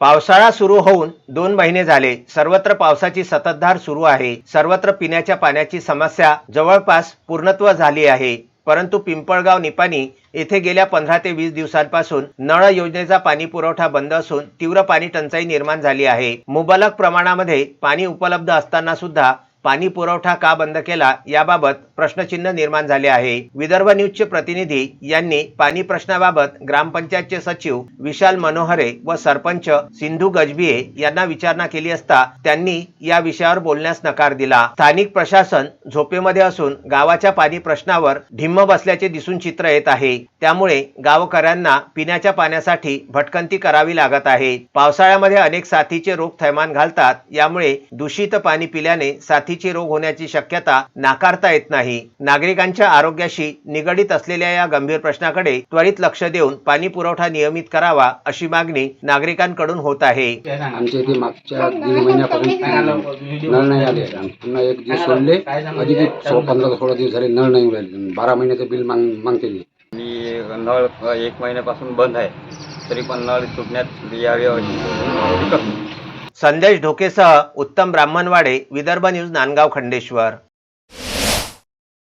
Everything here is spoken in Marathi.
पावसाळा सुरू होऊन दोन महिने झाले. सर्वत्र पावसाची सततधार सुरू आहे. सर्वत्र पिण्याच्या पाण्याची समस्या जवळपास पूर्णत्व झाली आहे. परंतु पिंपळगाव निपाणी येथे गेल्या पंधरा ते वीस दिवसांपासून नळ योजनेचा पाणी पुरवठा बंद असून तीव्र पाणी टंचाई निर्माण झाली आहे. मुबलक प्रमाणामध्ये पाणी उपलब्ध असताना सुद्धा पाणी पुरवठा का बंद केला याबाबत प्रश्नचिन्ह निर्माण झाले आहे. विदर्भ न्यूजचे प्रतिनिधी यांनी पाणी प्रश्नाबाबत ग्रामपंचायतचे सचिव विशाल मनोहरे व सरपंच सिंधू गजबिये यांना विचारणा केली असता त्यांनी या विषयावर बोलण्यास नकार दिला. स्थानिक प्रशासन झोपेमध्ये असून गावाच्या पाणी प्रश्नावर ढिम्म बसल्याचे दिसून चित्र येत आहे. त्यामुळे गावकऱ्यांना पिण्याच्या पाण्यासाठी भटकंती करावी लागत आहे. पावसाळ्यामध्ये अनेक साथीचे रोग थैमान घालतात. यामुळे दूषित पाणी पिल्याने साथीचे रोग होण्याची शक्यता नाकारता येत नाही. नागरिकांच्या आरोग्याशी निगडीत असलेल्या या गंभीर प्रश्नाकडे त्वरित लक्ष देऊन पाणी पुरवठा नियमित करावा अशी मागणी नागरिकांकडून होत आहे. आमच्या इथे मागच्या दीड महिन्यापर्यंत नळ नाही आले. पुन्हा एक दिवस सोडले. अधिक पंधरा सोळा दिवस झाले नळ नाही राहिले बारा महिन्याचं बिल माग मागते. मी नळ एक महिन्यापासून बंद आहे. तरी पण नळ सुटण्यात यावे अशी संदेश ढोकेसह उत्तम ब्राह्मणवाडे विदर्भ न्यूज नांदगाव खंडेश्वर.